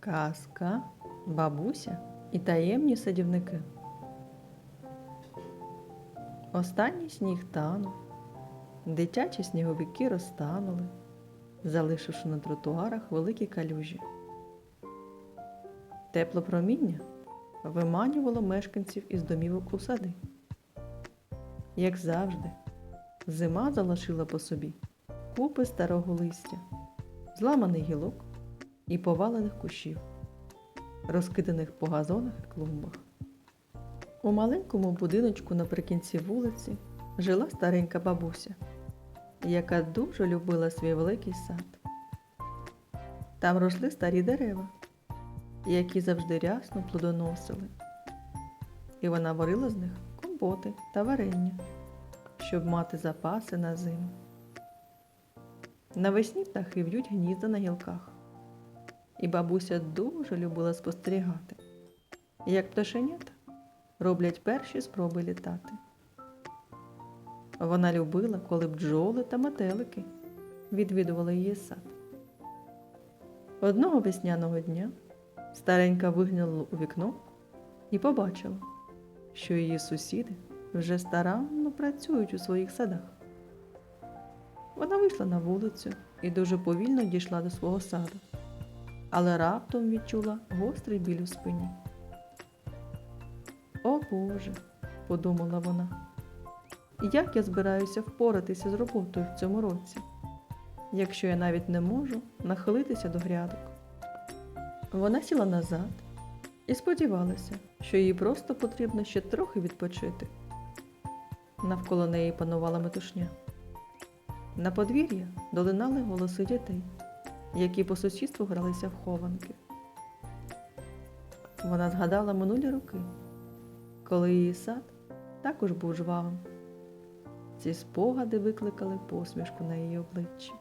Казка, бабуся і таємні садівники. Останній сніг танув, дитячі сніговики розтанули, залишивши на тротуарах великі калюжі. Тепле проміння виманювало мешканців із домівок у сади. Як завжди, зима залишила по собі купи старого листя, зламаний гілок і повалених кущів, розкиданих по газонах і клумбах. У маленькому будиночку наприкінці вулиці жила старенька бабуся, яка дуже любила свій великий сад. Там росли старі дерева, які завжди рясно плодоносили, і вона варила з них компоти та варення, щоб мати запаси на зиму. Навесні птахи в'ють гнізда на гілках, і бабуся дуже любила спостерігати, як пташенята роблять перші спроби літати. Вона любила, коли бджоли та метелики відвідували її сад. Одного весняного дня старенька виглянула у вікно і побачила, що її сусіди вже старанно працюють у своїх садах. Вона вийшла на вулицю і дуже повільно дійшла до свого саду, але раптом відчула гострий біль у спині. О Боже, подумала вона, як я збираюся впоратися з роботою в цьому році, якщо я навіть не можу нахилитися до грядок. Вона сіла назад і сподівалася, що їй просто потрібно ще трохи відпочити. Навколо неї панувала метушня. На подвір'я долинали голоси дітей, які по сусідству гралися в хованки. Вона згадала минулі роки, коли її сад також був жвавим. Ці спогади викликали посмішку на її обличчі.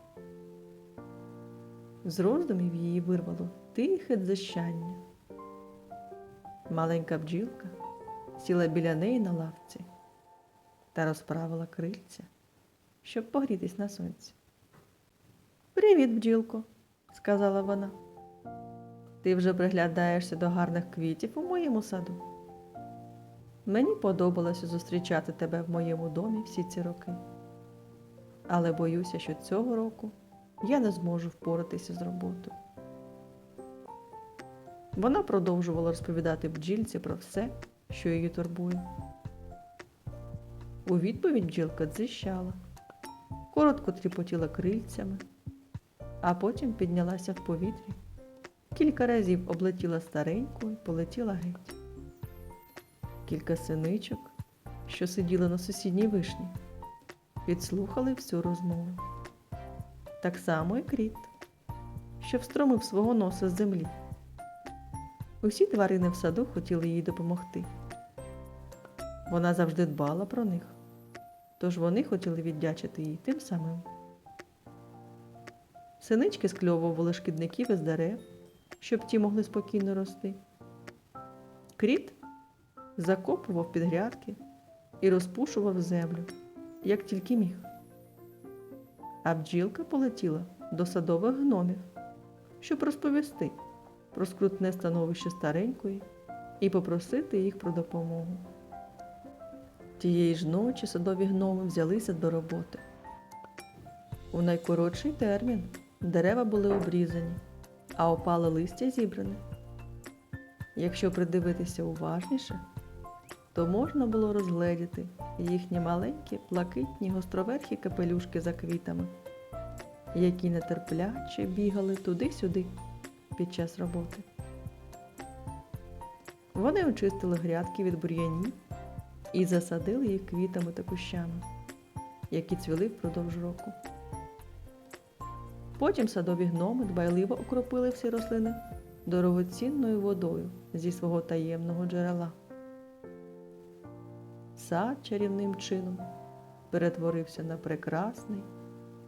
З роздумів її вирвало тихе дзищання. Маленька бджілка сіла біля неї на лавці та розправила крильця, щоб погрітись на сонці. Привіт, бджілко, сказала вона. Ти вже приглядаєшся до гарних квітів у моєму саду. Мені подобалося зустрічати тебе в моєму домі всі ці роки. Але боюся, що цього року я не зможу впоратися з роботою. Вона продовжувала розповідати бджільці про все, що її турбує. У відповідь бджілка дзищала, коротко тріпотіла крильцями, а потім піднялася в повітрі, кілька разів облетіла стареньку і полетіла геть. Кілька синичок, що сиділи на сусідній вишні, підслухали всю розмову. Так само і кріт, що встромив свого носа з землі. Усі тварини в саду хотіли їй допомогти. Вона завжди дбала про них, тож вони хотіли віддячити їй тим самим. Синички скльовували шкідників із дерев, щоб ті могли спокійно рости. Кріт закопував під грядки і розпушував землю, як тільки міг. А бджілка полетіла до садових гномів, щоб розповісти про скрутне становище старенької і попросити їх про допомогу. Тієї ж ночі садові гноми взялися до роботи. У найкоротший термін дерева були обрізані, а опале листя зібране. Якщо придивитися уважніше, то можна було розгледіти їхні маленькі, блакитні гостроверхі капелюшки за квітами, які нетерпляче бігали туди-сюди під час роботи. Вони очистили грядки від бур'янів і засадили їх квітами та кущами, які цвіли впродовж року. Потім садові гноми дбайливо окропили всі рослини дорогоцінною водою зі свого таємного джерела. Сад чарівним чином перетворився на прекрасний,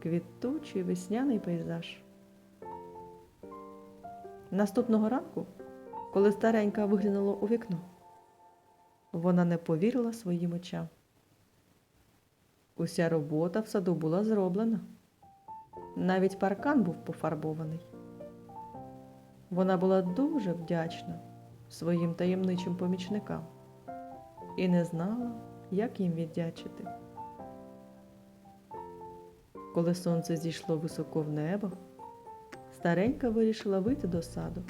квітучий весняний пейзаж. Наступного ранку, коли старенька виглянула у вікно, вона не повірила своїм очам. Уся робота в саду була зроблена. Навіть паркан був пофарбований. Вона була дуже вдячна своїм таємничим помічникам і не знала, як їм віддячити. Коли сонце зійшло високо в небо, старенька вирішила вийти до саду.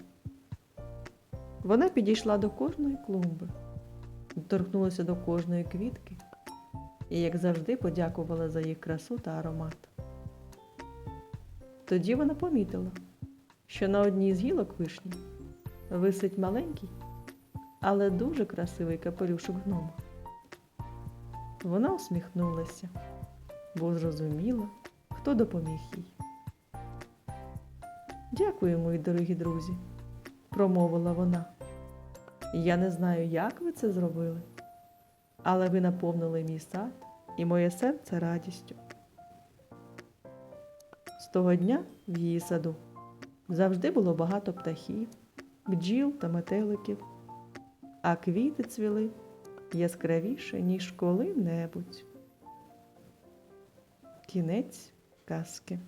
Вона підійшла до кожної клумби, доторкнулася до кожної квітки і, як завжди, подякувала за їх красу та аромат. Тоді вона помітила, що на одній з гілок вишні висить маленький, але дуже красивий капелюшок гнома. Вона усміхнулася, бо зрозуміла, хто допоміг їй. Дякую, мої дорогі друзі, промовила вона. Я не знаю, як ви це зробили, але ви наповнили мій сад і моє серце радістю. З того дня в її саду завжди було багато птахів, бджіл та метеликів, а квіти цвіли яскравіше, ніж коли-небудь. Кінець казки.